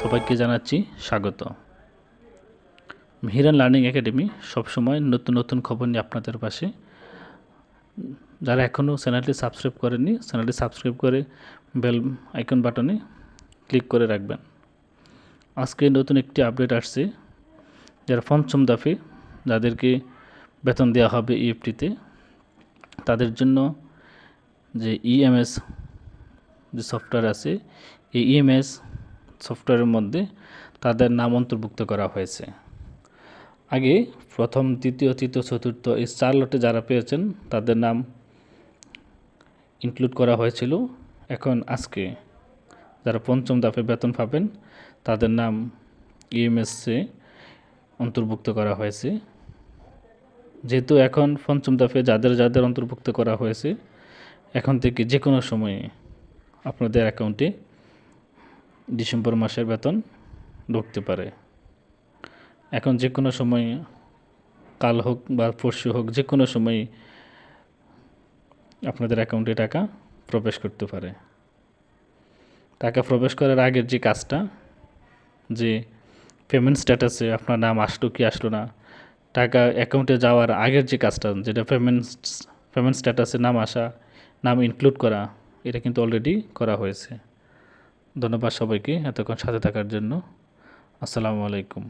সবাইকে জানাচ্ছি স্বাগত। মিহিরান লার্নিং একাডেমি সবসময় নতুন নতুন খবর নিয়ে আপনাদের পাশে। যারা এখনও চ্যানেলটি সাবস্ক্রাইব করেনি চ্যানেলটি সাবস্ক্রাইব করে বেল আইকন বাটনে ক্লিক করে রাখবেন। আজকে নতুন একটি আপডেট আসছে, যারা পঞ্চম দাফে যাদেরকে বেতন দেওয়া হবে ইএফটিতে তাদের জন্য যে ইএমএস যে সফটওয়্যার আছে এই ইএমএস সফটওয়্যারের মধ্যে তাদের নাম অন্তর্ভুক্ত করা হয়েছে। আগে প্রথম তৃতীয় তৃতীয়, চতুর্থ এই চার লটে যারা পেয়েছেন, তাদের নাম ইনক্লুড করা হয়েছিল। এখন আজকে যারা পঞ্চম দাপে বেতন পাবেন, তাদের নাম ইএমএসে অন্তর্ভুক্ত করা হয়েছে। যেহেতু এখন পঞ্চম দাপে যাদের যাদের অন্তর্ভুক্ত করা হয়েছে, এখন থেকে যে কোনো সময়ে আপনাদের অ্যাকাউন্টে ডিসেম্বর মাসের বেতন ঢুকতে পারে। এখন যে কোনো সময় কাল হোক বা পরশু হোক, যে কোনো সময় আপনাদের অ্যাকাউন্টে টাকা প্রবেশ করতে পারে। টাকা প্রবেশ করার আগের যে কাজটা, যে পেমেন্ট স্ট্যাটাসে আপনার নাম আসলো কি আসলো না, টাকা অ্যাকাউন্টে যাওয়ার আগের যে কাজটা, যেটা পেমেন্ট পেমেন্ট স্ট্যাটাসে নাম আসা, নাম ইনক্লুড করা, এটা কিন্তু অলরেডি করা হয়েছে। ধন্যবাদ সবাইকে এতক্ষণ সাথে থাকার জন্য। আসসালামু আলাইকুম।